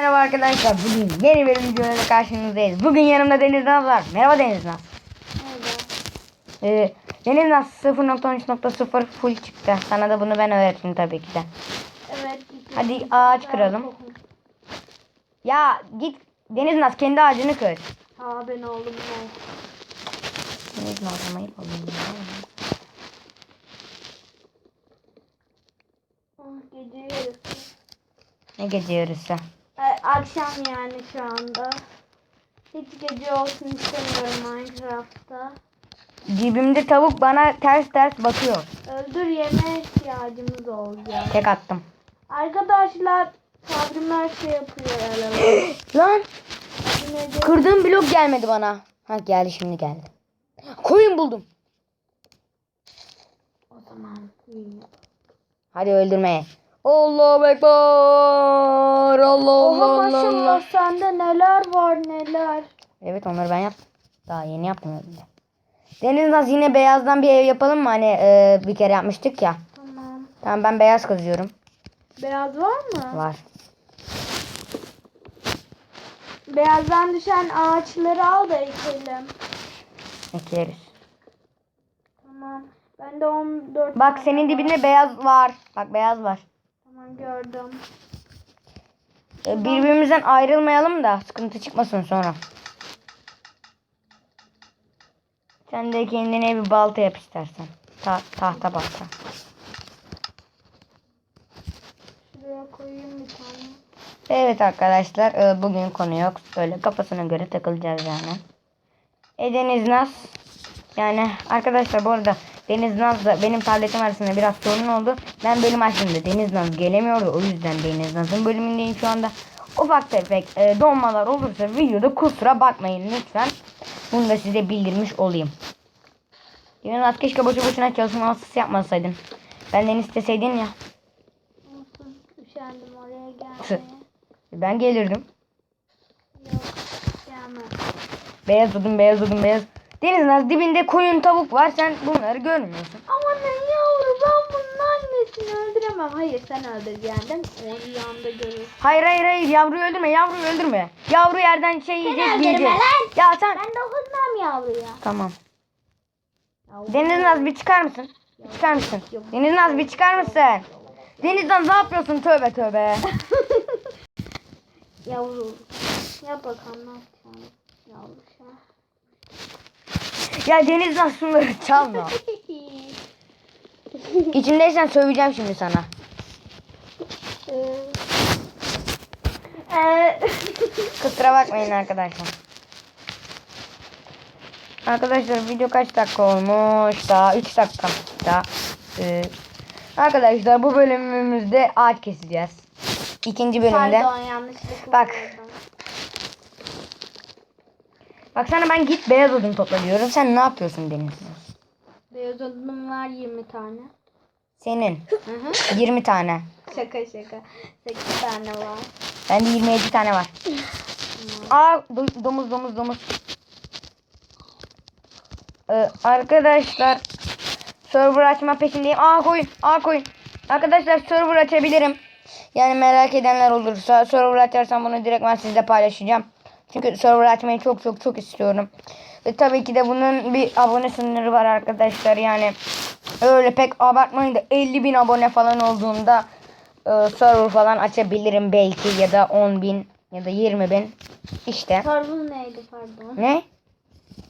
Merhaba arkadaşlar. Bugün yeni bir videoyla karşınızdayız. Bugün yanımda Deniz Naz var. Merhaba Deniz Naz. Ee, Deniz Naz 0.13.0 full çıktı. Sana da bunu ben öğrettim tabii ki de. Evet. Hadi ağaç kıralım. Ya git Deniz Naz kendi ağacını kır. Ha ben oğlum ne? Deniz Naz ayıp oluyor. Ah, Gece yarısı. Ne gece yarısı. Akşam yani şu anda. Hiç gece olsun istemiyorum Minecraft'ta. Dibimde tavuk bana ters ters bakıyor. Öldür yeme ihtiyacımız olacak. Tek attım. Arkadaşlar Sabrim her şey yapıyor herhalde. Lan kırdığım blok gelmedi bana. Ha geldi şimdi geldi. Koyun buldum. O zaman iyi. Hadi öldürmeye. Allahu Ekber. Allah Allah Oha Allah maşallah Allah. sende neler var neler. Evet onları ben yaptım. Daha yeni yaptım öyle. Deniz Naz yine beyazdan bir ev yapalım mı? Hani e, bir kere yapmıştık ya. Tamam. Tamam ben beyaz kazıyorum. Beyaz var mı? Var. Beyazdan düşen ağaçları al da ekelim. Ekleriz. Tamam. Ben de 14 Bak senin dibinde beyaz var. Bak beyaz var. Tamam gördüm. E, birbirimizden ayrılmayalım da sıkıntı çıkmasın sonra. Sen de kendine bir balta yap istersen. Ta- tahta balta. Şuraya koyayım bir tane. Evet arkadaşlar e, bugün konu yok. Öyle kafasına göre takılacağız yani. E Deniz Naz. Yani arkadaşlar bu arada Deniz Naz'la benim tabletim arasında biraz sorun oldu. Ben bölüm açtığımda Deniz Naz gelemiyordu. O yüzden Deniz Naz'ın bölümündeyim şu anda. Ufak tefek e, donmalar olursa videoda kusura bakmayın lütfen. Bunu da size bildirmiş olayım. Naz keşke boşu boşuna çalışma masası yapmasaydın. Benden isteseydin ya. Üşendim oraya gelmeye. Ben gelirdim. Yok. Gelmem. Beyaz odun beyaz odun beyaz. Deniz Naz dibinde koyun tavuk var sen bunları görmüyorsun. Ama ne yavru ben bunun annesini öldüremem. Hayır sen öldüreceksin. O rüyamda görür. Hayır hayır hayır yavruyu öldürme yavruyu öldürme. Yavru yerden şey yiyecek yiyecek. lan. Ya sen. Ben dokunmam yavruya. Tamam. Yavru. Deniz Naz bir çıkar mısın? Bir çıkar mısın? Deniz Naz bir çıkar mısın? Deniz Naz ne yapıyorsun tövbe tövbe. Yavru. Yap bakalım ne yapacaksın. Yavru. Ya Deniz Naz şunları çalma. İçimdeysen söyleyeceğim şimdi sana. Kusura bakmayın arkadaşlar. Arkadaşlar video kaç dakika olmuş? Daha 3 dakika. Daha, e, arkadaşlar bu bölümümüzde ağaç keseceğiz. İkinci bölümde. Pardon yanlışlıkla. Bak. Vurdum. Bak sana ben git beyaz odun topla diyorum. Sen ne yapıyorsun Deniz? Beyaz odunum var 20 tane. Senin Hı hı. 20 tane. Şaka şaka. 8 tane var. Bende 27 tane var. Aa do- domuz domuz domuz. Ee, arkadaşlar server açma peşindeyim. Aa koyun. Aa koyun. Arkadaşlar server açabilirim. Yani merak edenler olursa server açarsam bunu direkt ben sizle paylaşacağım. Çünkü server açmayı çok çok çok istiyorum. Ve tabii ki de bunun bir abone sınırı var arkadaşlar. Yani öyle pek abartmayın da 50 bin abone falan olduğunda e, server falan açabilirim belki ya da 10 bin ya da 20 bin. İşte. Serval neydi pardon? Ne?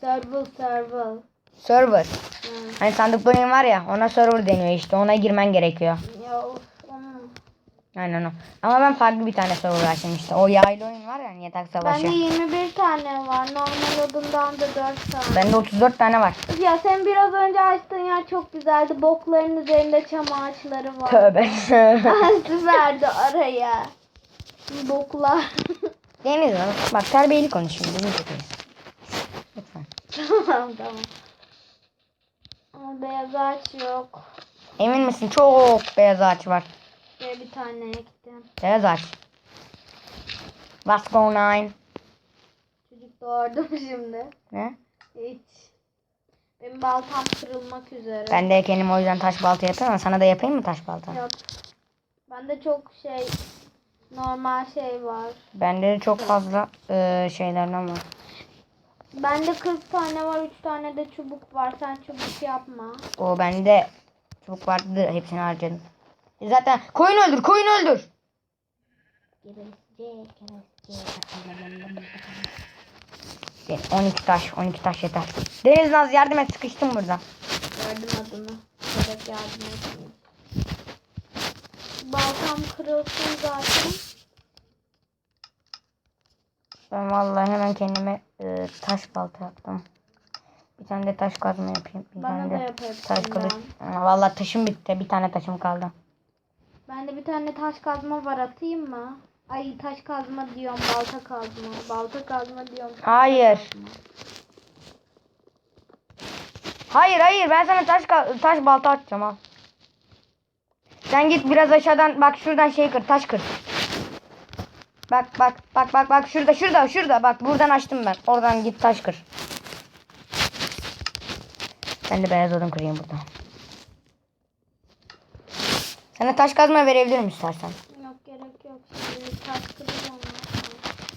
Serval serval. Server. Hı. Hani sandıklı oyun var ya ona server deniyor işte ona girmen gerekiyor. Ya of. Aynen o. Ama ben farklı bir tane server açtım işte. O yaylı oyun var ya yatak savaşı. Bende 21 tane var. Normal odundan da 4 tane. Bende 34 tane var. Ya sen biraz önce açtığın yer çok güzeldi. Bokların üzerinde çam ağaçları var. Tövbe. Süperdi araya. Boklar. Deniz Hanım, bak terbiyeli konuşuyor. Bizim kötüyüz. Lütfen. tamam tamam. Ama beyaz ağaç yok. Emin misin? Çok beyaz ağaç var. Ve bir tane ektim. Beyaz ağaç. What's going on? Çocuk doğurdu mu şimdi? Ne? Hiç. Benim baltam kırılmak üzere. Ben de kendim o yüzden taş balta yapıyorum ama sana da yapayım mı taş balta? Yok. Ben de çok şey Normal şey var. Bende de çok fazla e, şeylerden var. Bende 40 tane var. 3 tane de çubuk var. Sen çubuk yapma. O bende çubuk vardı hepsini harcadım. Zaten koyun öldür koyun öldür. E, 12 taş 12 taş yeter. Deniz Naz yardım et sıkıştım burada. Gördüm adını. Evet yardım edeyim. Baltam kırılsın zaten. Ben vallahi hemen kendime e, taş balta yaptım. Bir tane de taş kazma yapayım. Bir Bana tane da de taş hepsinden. kılıç. Ama vallahi taşım bitti. Bir tane taşım kaldı. Bende bir tane taş kazma var atayım mı? Ay taş kazma diyorum balta kazma. Balta kazma diyorum. Hayır. kazma. Hayır hayır ben sana taş taş balta atacağım al. Sen git biraz aşağıdan bak şuradan şey kır taş kır. Bak bak bak bak bak şurada şurada şurada bak buradan açtım ben. Oradan git taş kır. Ben de beyaz odun kırayım buradan. Sana taş kazma verebilirim istersen. Yok gerek yok. Şimdi taş kıracağım.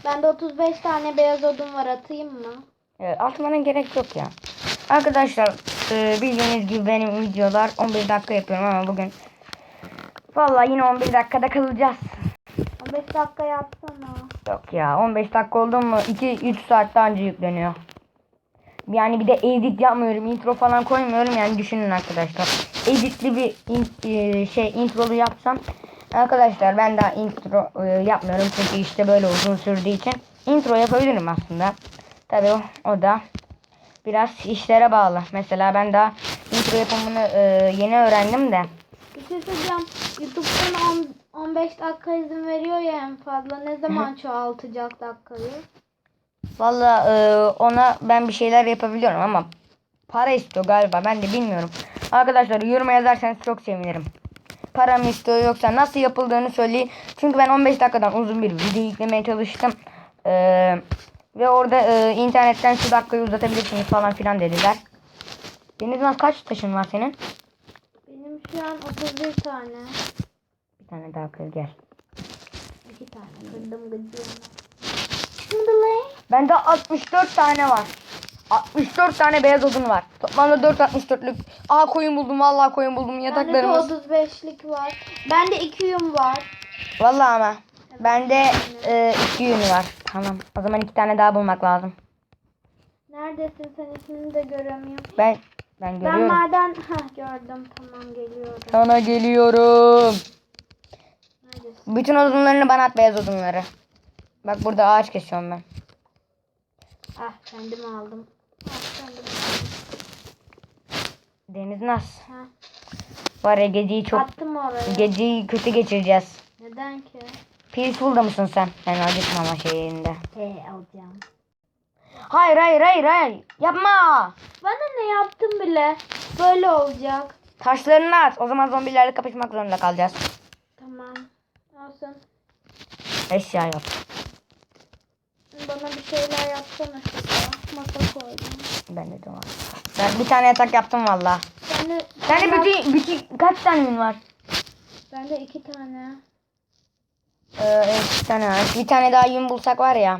Bende 35 tane beyaz odun var atayım mı? Evet, atmana gerek yok ya. Arkadaşlar e, bildiğiniz gibi benim videolar 11 dakika yapıyorum ama bugün Vallahi yine 11 dakikada kalacağız. 15 dakika yapsana. Yok ya 15 dakika oldu mu 2-3 saatte anca yükleniyor. Yani bir de edit yapmıyorum. Intro falan koymuyorum yani düşünün arkadaşlar. Editli bir in- e, şey introlu yapsam arkadaşlar ben daha intro e, yapmıyorum çünkü işte böyle uzun sürdüğü için intro yapabilirim aslında. Tabii o, o da biraz işlere bağlı. Mesela ben daha intro yapımını e, yeni öğrendim de. Bir şey söyleyeceğim. YouTube'dan on- 15 dakika izin veriyor ya en fazla. Ne zaman çoğaltacak dakikayı? Valla e, ona ben bir şeyler yapabiliyorum ama para istiyor galiba ben de bilmiyorum. Arkadaşlar yoruma yazarsanız çok sevinirim. Para mı istiyor yoksa nasıl yapıldığını söyleyin. Çünkü ben 15 dakikadan uzun bir video yüklemeye çalıştım. E, ve orada e, internetten şu dakikayı uzatabilirsiniz falan filan dediler. Deniz Naz kaç taşın var senin? Benim şu an 31 tane. Bir tane daha kır gel. 2 tane kırdım gıcığımı. Şimdi lan. Bende 64 tane var. 64 tane beyaz odun var. Toplamda 4 64'lük. Aa koyun buldum vallahi koyun buldum Bende de yataklarımız. 35'lik var. Bende 2 yum var. Vallahi ama. Bende e, iki yün var. Tamam. O zaman iki tane daha bulmak lazım. Neredesin sen ismini de göremiyorum. Ben Ben ben görüyorum. maden Heh, gördüm tamam geliyorum. Sana geliyorum. Neredesin? Bütün odunlarını bana at beyaz odunları. Bak burada ağaç kesiyorum ben. Ah kendim aldım. Ah kendim aldım. Deniz Naz. Heh, Var ya geceyi çok Attım oraya. geceyi kötü geçireceğiz. Neden ki? Peaceful'da mısın sen? Ben acıkmama şeyinde. He alacağım. Hayır hayır hayır hayır. Yapma. Bana ne yaptım bile. Böyle olacak. Taşlarını at. O zaman zombilerle kapışmak zorunda kalacağız. Tamam. Olsun. Eşya yap. Bana bir şeyler yapsana şurada. Masa koydum. Bende de var. Ben bir tane yatak yaptım valla. Ben de, bütün, bütün kaç tane var? Bende iki tane. Ee, bir tane var. Bir tane daha yün bulsak var ya.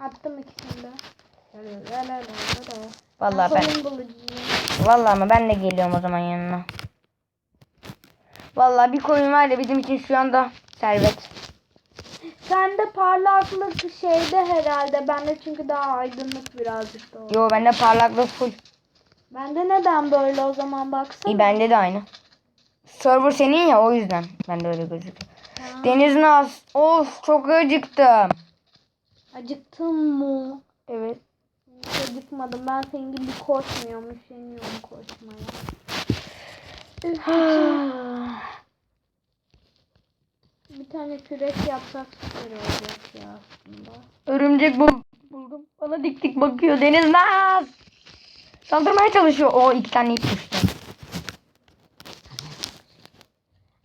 Attım ikisini de. Vallahi ben. Koyun bulucuyum. Vallahi ama ben de geliyorum o zaman yanına. Vallahi bir koyun var ya bizim için şu anda servet. Sende parlaklık şeyde herhalde. Bende çünkü daha aydınlık birazcık da oldu. Yo bende parlaklık full. Bende neden böyle o zaman baksana. İyi bende de aynı. Server senin ya o yüzden. Bende öyle gözüküyor. Ha, Deniz Naz. Of çok acıktım. Acıktın mı? Evet. Hiç acıkmadım. Ben senin gibi koşmuyorum. Üşeniyorum koşmaya. Üf, bir tane kürek yapsak süper olacak ya aslında. Örümcek bul buldum. Bana dik dik bakıyor Deniz Naz. Saldırmaya çalışıyor. O iki tane ip düştü.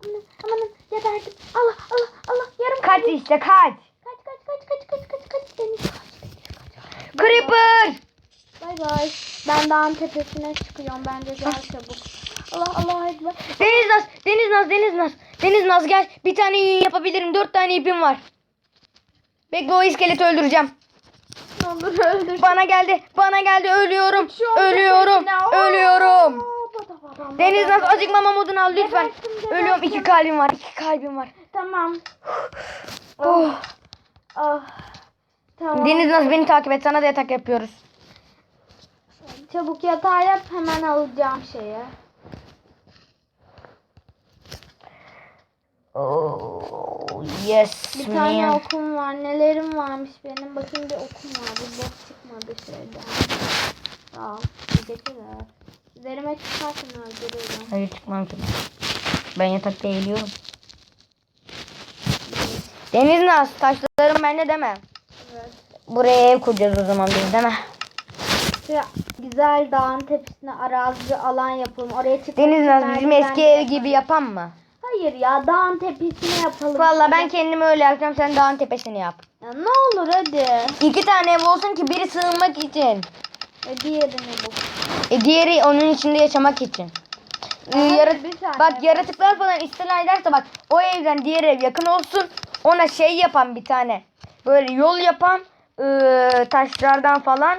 Aman aman geberdim. Allah Allah Allah yarım Kaç kaldı. işte kaç. Kaç kaç kaç kaç kaç kaç kaç Deniz kaç. Creeper. Bay bay. Ben dağın tepesine çıkıyorum. Bence gel çabuk. Allah Allah. Deniz Naz, Deniz Naz, Deniz Naz. Deniz Naz gel. Bir tane yün yapabilirim. Dört tane ipim var. Bekle o iskeleti öldüreceğim. Olur öldür. Bana geldi. Bana geldi. Ölüyorum. Ölüyorum. Ölüyorum. Deniz Naz acıkmama modunu al lütfen. Gebertim, gebertim. Ölüyorum. İki kalbim var. İki kalbim var. Tamam. Oh. Ah. Tamam. Deniz Naz beni takip et. Sana da yatak yapıyoruz. Çabuk yatağı yap hemen alacağım şeyi. Oh, yes. Bir tane man. okum var. Nelerim varmış benim. Bakın bir okum var. Bir bok çıkmadı şeyden. Sağ ol. Teşekkürler. Üzerime çıkarsın öldürürüm. Hayır çıkmam ki. Ben yatakta eğiliyorum. Deniz Naz taşlarım bende deme. Evet. Buraya ev kuracağız o zaman biz mi? Şuraya güzel dağın tepesine arazi alan yapalım. Oraya çıkmak Deniz Naz bizim eski ev gibi yapan mı? Hayır ya dağın tepesine yapalım. Valla ben kendimi öyle yapacağım sen dağın tepesini yap. Ya ne olur hadi. İki tane ev olsun ki biri sığınmak için. E diğerini bu. E diğeri onun içinde yaşamak için. Ee, yarat- bak yaratıklar falan istila ederse bak o evden diğer ev yakın olsun. Ona şey yapan bir tane. Böyle yol yapan ıı, taşlardan falan.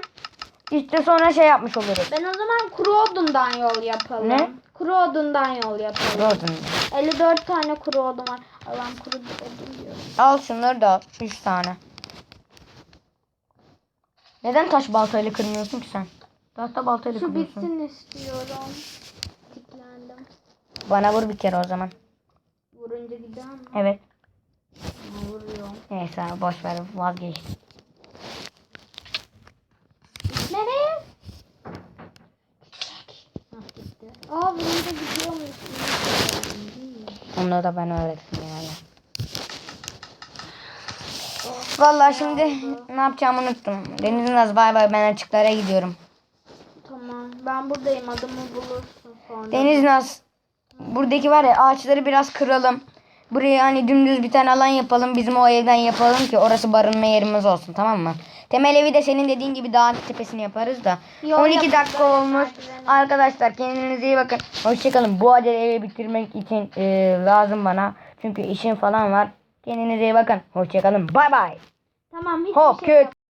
İşte sonra şey yapmış oluruz. Ben o zaman kuru odundan yol yapalım. Ne? Kuru odundan yol yapalım. Gördün mü? 54 tane kuru odun var. Allah'ım kuru odun diyorum. Al şunları da al. Üç tane. Neden taş baltayla kırmıyorsun ki sen? Tahta baltayla Şu kırıyorsun. bitsin istiyorum. Tiklendim. Bana vur bir kere o zaman. Vurunca gider mi? Evet. Vuruyorum. Neyse boş ver vazgeçtim. Nereye? Aa vurunca gidiyormuş. Onu da ben öğrettim yani. Vallahi şimdi ne yapacağımı unuttum. Deniz'in az bay bay ben açıklara gidiyorum. Tamam. Ben buradayım. Adımı bulursun sonra. Deniz Naz buradaki var ya ağaçları biraz kıralım. Buraya hani dümdüz bir tane alan yapalım. Bizim o evden yapalım ki orası barınma yerimiz olsun tamam mı? Temel evi de senin dediğin gibi dağın tepesini yaparız da. Yol 12 yapalım, dakika olmuş. Arkadaşlar kendinize iyi bakın. Hoşçakalın. Bu acele evi bitirmek için e, lazım bana. Çünkü işim falan var. Kendinize iyi bakın. Hoşçakalın. Bay bay. Tamam hiçbir Hop şey kötü.